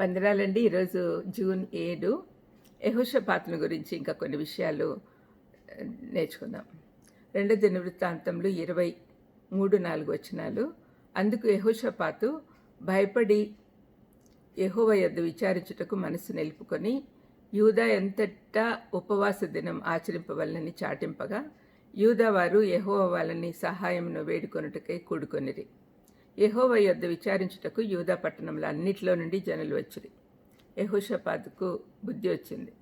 వందనాలండి. ఈరోజు జూన్ ఏడు. యహోషపాతుని గురించి ఇంకా కొన్ని విషయాలు నేర్చుకుందాం. రెండో దిన వృత్తాంతంలో ఇరవై మూడు నాలుగు వచనాలు. అందుకు యహోషపాతు భయపడి యహోవ యొద్ద విచారించుటకు మనసు నిలుపుకొని యూదా ఎంతటా ఉపవాస దినం ఆచరింపవలనని చాటింపగా యూదా వారు యహోవ వాళ్ళని సహాయమును వేడుకొనుటకై కూడుకొనిరి. యెహోవ యొద్ద విచారించుటకు యూదా పట్టణంలో అన్నిటిలో నుండి జనులు వచ్చిరి. యహోషపాద్కు బుద్ధి వచ్చింది.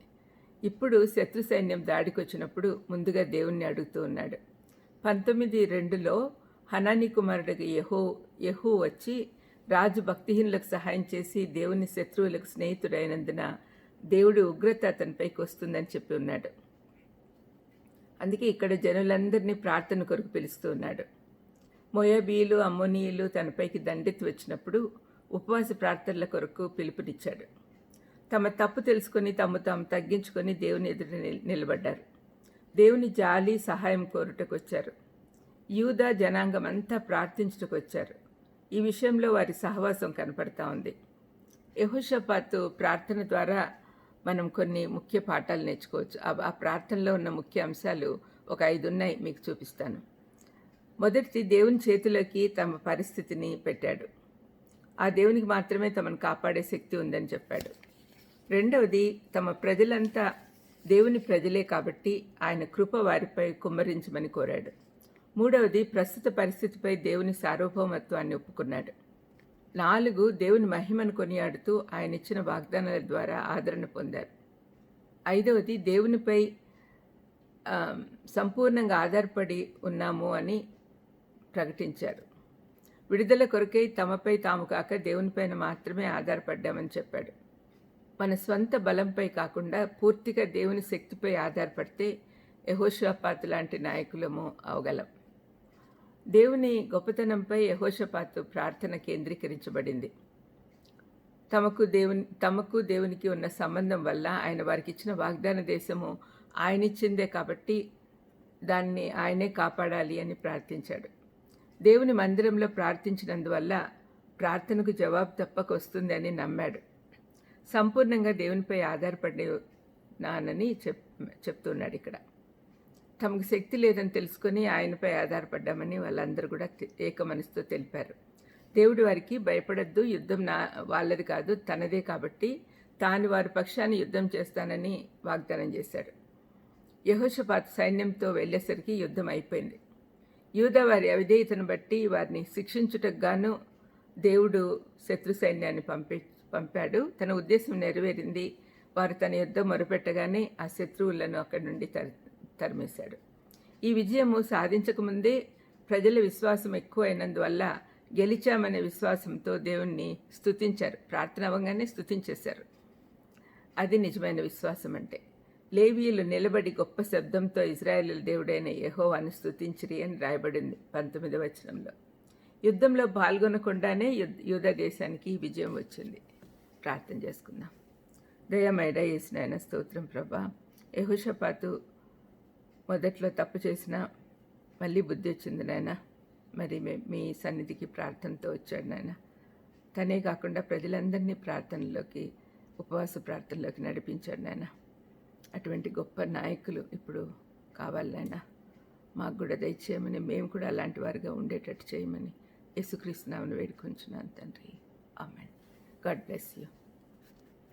ఇప్పుడు శత్రు సైన్యం దాడికి వచ్చినప్పుడు ముందుగా దేవుణ్ణి అడుగుతూ ఉన్నాడు. పంతొమ్మిది రెండులో హనాని కుమారుడికి యహో యహూ వచ్చి రాజు భక్తిహీనులకు సహాయం చేసి దేవుని శత్రువులకు స్నేహితుడైనందున దేవుడి ఉగ్రత అతనిపైకి వస్తుందని చెప్పి ఉన్నాడు. అందుకే ఇక్కడ జనులందరినీ ప్రార్థన కొరకు పిలుస్తూ ఉన్నాడు. మొయబీలు అమ్మోనీయులు తనపైకి దండెత్తి వచ్చినప్పుడు ఉపవాస ప్రార్థనల కొరకు పిలుపునిచ్చాడు. తమ తప్పు తెలుసుకొని తమ తాము తగ్గించుకొని దేవుని ఎదుట నిల్- నిలబడ్డారు. దేవుని జాలి సహాయం కోరుటకు వచ్చారు యూదా జనాంగం అంతా ప్రార్థించుటకు వచ్చారు ఈ విషయంలో వారి సహవాసం కనపడతా ఉంది. యహోషపాతు ప్రార్థన ద్వారా మనం కొన్ని ముఖ్య పాఠాలు నేర్చుకోవచ్చు. ఆ ప్రార్థనలో ఉన్న ముఖ్య అంశాలు ఒక ఐదు ఉన్నాయి మీకు చూపిస్తాను. మొదటిది దేవుని చేతిలోకి తమ పరిస్థితిని పెట్టాడు. ఆ దేవునికి మాత్రమే తమను కాపాడే శక్తి ఉందని చెప్పాడు. రెండవది తమ ప్రజలంతా దేవుని ప్రజలే కాబట్టి ఆయన కృప వారిపై కుమ్మరించమని కోరాడు. మూడవది ప్రస్తుత పరిస్థితిపై దేవుని సార్వభౌమత్వాన్ని ఒప్పుకున్నాడు. నాలుగు దేవుని మహిమను కొనియాడుతూ ఆయన ఇచ్చిన వాగ్దానాల ద్వారా ఆదరణ పొందారు. ఐదవది దేవునిపై సంపూర్ణంగా ఆధారపడి ఉన్నాము అని ప్రకటించారు. విడుదల కొరకై తమపై తాము కాక దేవునిపైన మాత్రమే ఆధారపడ్డామని చెప్పాడు. మన స్వంత బలంపై కాకుండా పూర్తిగా దేవుని శక్తిపై ఆధారపడితే యహోషపాత్ లాంటి నాయకులము అవగలం. దేవుని గొప్పతనంపై యహోషపాత్ ప్రార్థన కేంద్రీకరించబడింది. తమకు దేవుని తమకు దేవునికి ఉన్న సంబంధం వల్ల ఆయన వారికి ఇచ్చిన వాగ్దాన దేశము ఆయనిచ్చిందే కాబట్టి దాన్ని ఆయనే కాపాడాలి అని ప్రార్థించాడు. దేవుని మందిరంలో ప్రార్థించినందువల్ల ప్రార్థనకు జవాబు తప్పక వస్తుందని నమ్మాడు. సంపూర్ణంగా దేవునిపై ఆధారపడి నానని చెప్ చెప్తున్నాడు ఇక్కడ. తమకు శక్తి లేదని తెలుసుకొని ఆయనపై ఆధారపడ్డామని వాళ్ళందరూ కూడా ఏక మనసుతో తెలిపారు. దేవుడు వారికి భయపడద్దు యుద్ధం నా వాళ్ళది కాదు తనదే కాబట్టి తాను వారి పక్షాన్ని యుద్ధం చేస్తానని వాగ్దానం చేశాడు. యహోషపాత్ సైన్యంతో వెళ్ళేసరికి యుద్ధం అయిపోయింది. యూదా వారి అవిధేయతను బట్టి వారిని శిక్షించుటకు గాను దేవుడు శత్రు సైన్యాన్ని పంపి పంపాడు. తన ఉద్దేశం నెరవేరింది. వారు తన యుద్ధ మొరపెట్టగానే ఆ శత్రువులను అక్కడి నుండి తరి తరిమేశాడు. ఈ విజయము సాధించకముందే ప్రజల విశ్వాసం ఎక్కువైనందువల్ల గెలిచామనే విశ్వాసంతో దేవుణ్ణి స్థుతించారు ప్రార్థన అవ్వగానే స్థుతించేశారు అది నిజమైన విశ్వాసం అంటే లేవీయులు నిలబడి గొప్ప శబ్దంతో ఇజ్రాయేల్ దేవుడైన యహోవాను స్థుతించిరి అని రాయబడింది పంతొమ్మిదవ వచనంలో. యుద్ధంలో పాల్గొనకుండానే యుద్ధ దేశానికి ఈ విజయం వచ్చింది. ప్రార్థన చేసుకుందాం. దయమైడ నాయన స్తోత్రం ప్రభా. యహుషపాతు మొదట్లో తప్పు చేసిన మళ్ళీ బుద్ధి వచ్చింది నాయన. మరి మే- మీ సన్నిధికి ప్రార్థనతో వచ్చాడు నాయన. తనే కాకుండా ప్రజలందరినీ ప్రార్థనలోకి ఉపవాస ప్రార్థనలోకి నడిపించాడు నాయన. అటువంటి గొప్ప నాయకులు ఇప్పుడు కావాలన్నా మాకు కూడా దయచేయమని మేము కూడా అలాంటి వారిగా ఉండేటట్టు చేయమని యేసుక్రీస్తునామని వేడుకొంచున్నాను తండ్రి. ఆమెన్. God bless you.